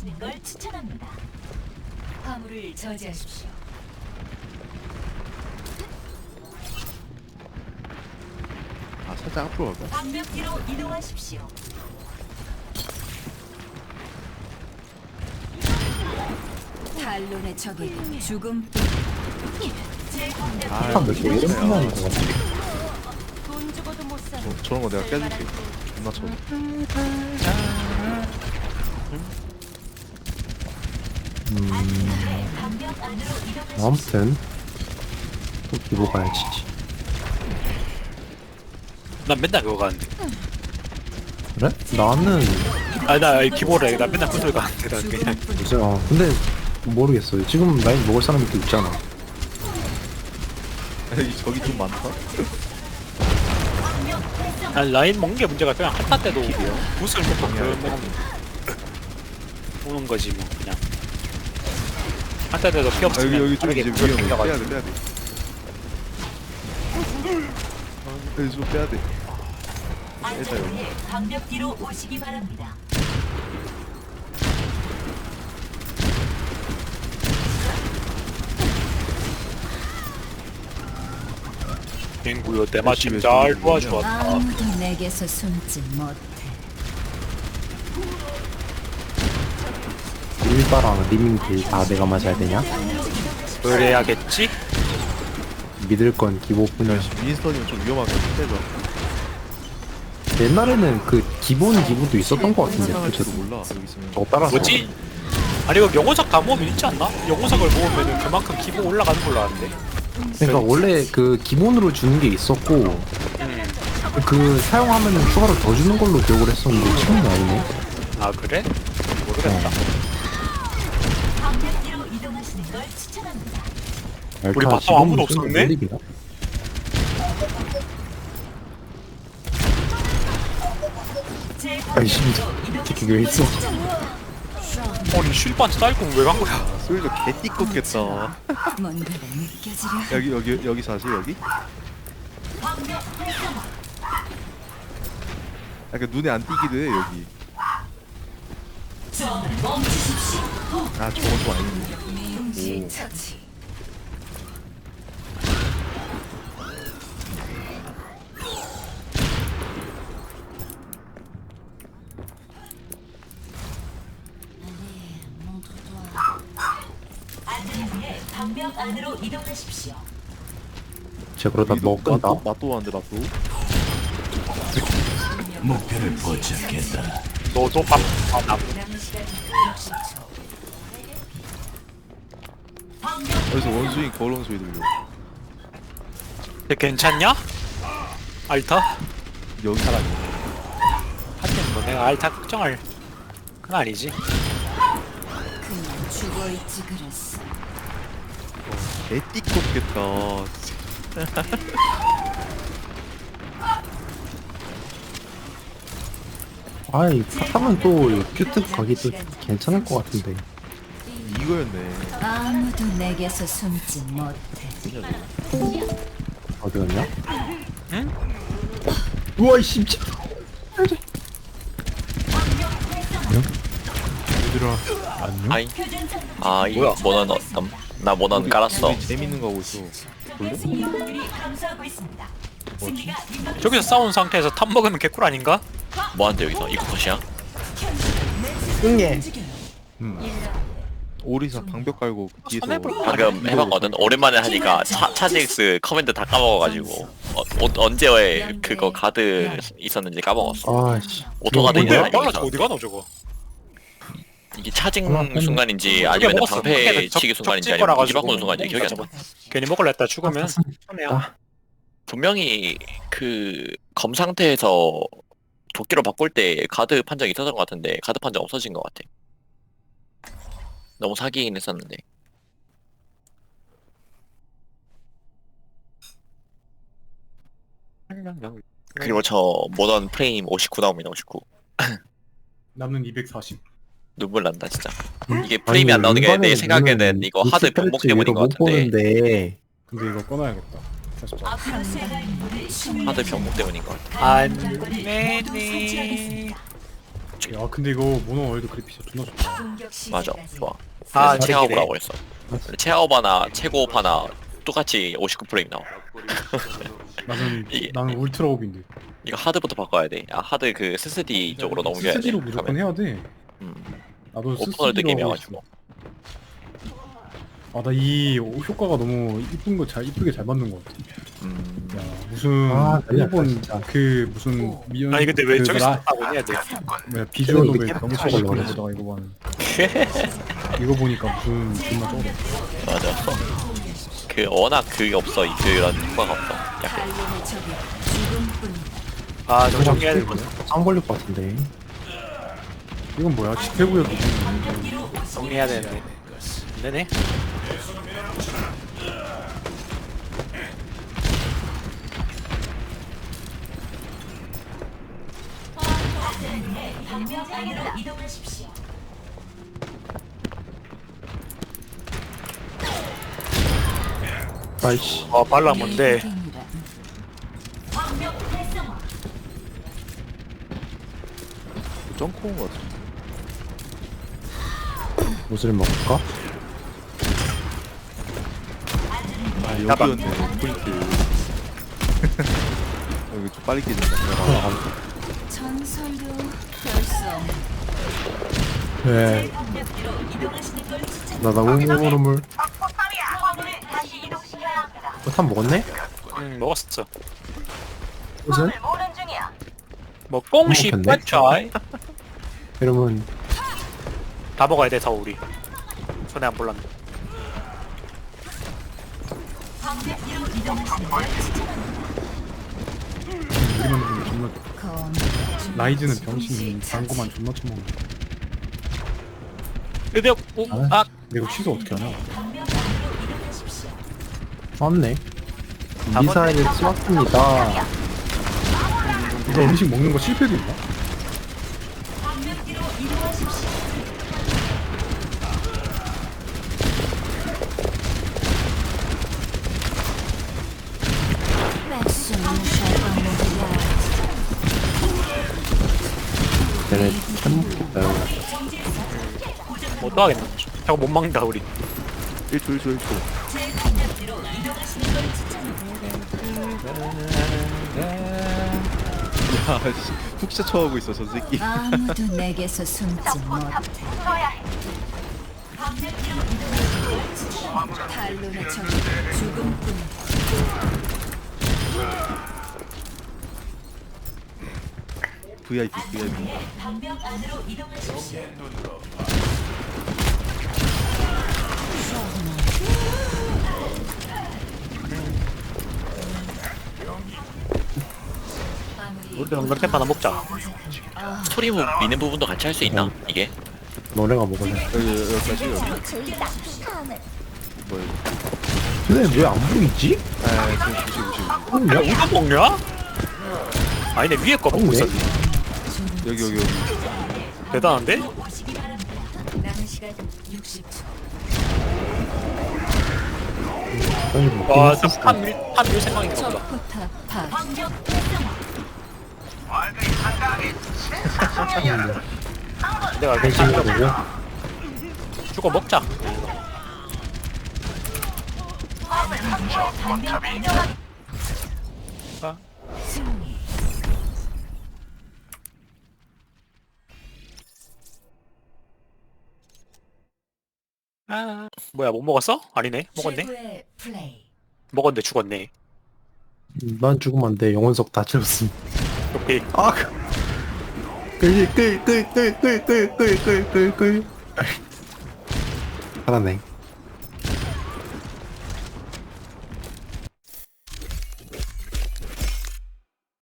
이동하시는 걸 추천합니다. 화물을 저지하십시오. 아 살짝 앞으로 갈까? 방벽 뒤로 이동하십시오. 탈론의 적이 죽음 제 공격 아 참, 왜 이렇게 오랜만에 하는 거 같지? 돈 주고도 못 사는 저, 저런 거 내가 깨줄게 존나 쳐 음, 방벽 안으로 이동하십시오. 아무튼 또 기보 가야지. 난 맨날 그거 가는데. 그래? 나는 아나 기보래. 나 맨날 그걸 가는데 난 그냥. 이제 어 근데 모르겠어요. 지금 라인 먹을 사람이 또 있잖아. 이 저기 좀 많다 난 라인 먹는 게 문제가 그냥 한타 때도 붓을 먹고 그러면 오는 거지 뭐 그냥. 한타 때도 피 아, 없으면 여기 여기 좀 빠르게 이제 붓을 위험해 빼야. 돼 빼야 돼 여기 좀 빼야 돼 안전을 위해 방벽 뒤로 오시기 바랍니다. 빙구요 때 마침 열심히 잘 도와주었다. 아무도 내게서 숨지 못해 일바랑 리밍딜 다 내가 맞아야 되냐? 그래야겠지? 믿을 건 기보뿐이야. 윈스턴이면 좀 위험하게 빼줘 옛날에는 그 기본 기보도 있었던 것 같은데 상상할 실제로. 몰라 여기 있으면 저거 따라서. 뭐지? 아니 이거 영혼석 다 모으면 있지 않나? 영혼석을 모으면 그만큼 기본 올라가는 걸로 아는데. 그러니까 원래 그 기본으로 주는 게 있었고 음. 그 사용하면 추가로 더 주는 걸로 기억을 했었는데 지금은 아니네. 아 그래? 모르겠다. 방벽 뒤로 알타 바텀 아무도 좀 없었네? 아이씨 특히 왜 있어? 아니 쉴반 쌀공 왜간 거야? 아, 소리도 개띠껍겠다 뭔가가 느껴지려 여기 여기 여기 사실 여기? 방벽 활성화. 약간 눈에 안 띄기도 해 여기. 아 저건 좀 아닌데 처치 안전을 위해 방벽 안으로 이동하십시오. 쟤 그러다 너 끈다. 맛도 맛도 왔는데 맛도 너도 밥 아, 나 남은 시간 60초. 어디서 원숭이 걸어오는 소리 들려 근데 괜찮냐? 알타? 여기 사람 하긴 뭐 내가 알타 걱정할 그건 아니지. 그냥 죽어있지 그랬어 개띠껍겠다 아이 타면 또 큐트 가기도 괜찮을 것 같은데. 이거였네 아무도 내게서 숨지 못해 어디였냐? 응? 우와 이 씨. 얘들아 안녕? 아이 아이 뭐야? 모넌 어떤 나 모넌 깔았어 우리 재밌는 거 하고 있어 저기서 싸운 상태에서 탑 먹으면 개꿀 아닌가? 뭐한테 여기서 이거 컷이야? 응애. 오리사 방벽 깔고 뒤에서 손해볼 방금 해봤거든. 오랜만에 하니까 차, 차직스 커맨드 다 까먹어가지고. 어, 어, 언제 왜 그거 가드 있었는지 까먹었어. 아씨. 오토가드 뭔데? 있는 빨라 아니니까 저 어디 가노 저거? 이게 차징 순간인지 아니면 먹었어. 방패 적- 치기 순간인지 적질 아니면 거라 무기 바꾸는 가지고. 순간인지 기억이 안 나. 괜히 먹을라 했다 죽으면. 손해야. 분명히 그 검 상태에서 도끼로 바꿀 때 가드 판정이 있었던 것 같은데 가드 판정 없어진 것 같아 너무 사기긴 했었는데 그리고 저 모던 프레임 59 나옵니다 59 남는 240. 눈물 난다 진짜 응? 이게 프레임이 안 나오는 게 내 생각에는 이거 하드 병목 때문인 것 같은데 보는데 근데 이거 꺼놔야겠다. 44. 앞으로 수행할 임무를 하드 병목 때문인 것 같아 안 설치하겠습니다. 야 근데 이거 모노 월드 그래픽 진짜 존나 좋다. 맞아 좋아 아, 그래서. 체아오바라고 했어 체아오바나 체고오바나 똑같이 59 프레임 나와 나는 이게- 나는 울트라 옵인데. 이거 하드부터 바꿔야 돼. 아 하드 그 SSD 쪽으로 넘겨야 돼. 스스디로 무조건 해야 돼. 음, 나도 오픈월드 스스디로 하고 게임이어가지고. 아나 이 효과가 너무 이쁜 거 잘 이쁘게 잘 만든 것 같아. 음, 야 무슨 아, 난리 났다, 일본 진짜. 그 무슨 미연 아니 근데 왜 그 저기서 라- 하고 해야 돼? 뭐야 비주얼 이거 노벨 이렇게 너무 차이 올라가네. 보다가 이거 보는 이거 보니까 무슨 존나 쩔어 맞아. 그 워낙 그게 없어 이 그런 효과가 없어. 약간 적이. 아 저거 정리해야 될 거네. 쌍 걸릴 것 같은데. 이건 뭐야 집회구역 정리해야 되네. 안 되네. 방벽으로 이동하십시오. 아이씨. 아 발라 뭔데? 게임이란 방벽 활성화. 점프 같아 옷을 먹을까? 아 여기였네 포인트 여기 좀 빨리 깨진다 네. 나나 우물우물. 어탄 먹었네? 응 먹었어 어, 무슨? 뭐 꽁시 먹었겠네. 빠차이 이러면 다 먹어야 돼다 우리 손에 안 볼랐네 우리만 라이즈는 병신이 광고만 존나 쳐먹는 으벽 아 근데 이거 취소 어떻게 하냐 쐈네. 미사일을 쏘았습니다. 이거 음식 먹는 거 실패도 있나? 얘네 참 먹겠다. 뭐 어떡하겠나. 저거 못 막는다 우리. 1초 1초 1초 야씨 훅샷 쳐하고 있어 저 새끼 아무도 내게서 숨지 못해 탈론의 적이 죽음뿐 VIP VIP. 우리 엉덩이 하나 먹자. 스토리 부- 미는 부분도 같이 할 수 있나? 이게? 너네가 먹을래. 여기 여기까지 여기 뭐야 근데 왜 안 보이지? 아 지금 무시 무시 야 우도 먹냐? 아니네 위에 거 먹고 먹네. 있었네. 여기 여기 여기 대단한데? 남은 시간 60초 빨리 먹긴 와. 진짜 판 밀, 판밀 생각인가 보다. 적포탑 파 내가 대신이가 보고 죽어 먹자. 승리 아, 뭐야 못 먹었어? 아니네, 먹었네. 최고의 플레이 먹었는데 죽었네. 난 죽으면 안 돼. 영혼석 다 채웠음. 오케이. 아, 끌, 끌, 끌, 끌, 끌, 끌, 끌, 끌, 끌. 살았네.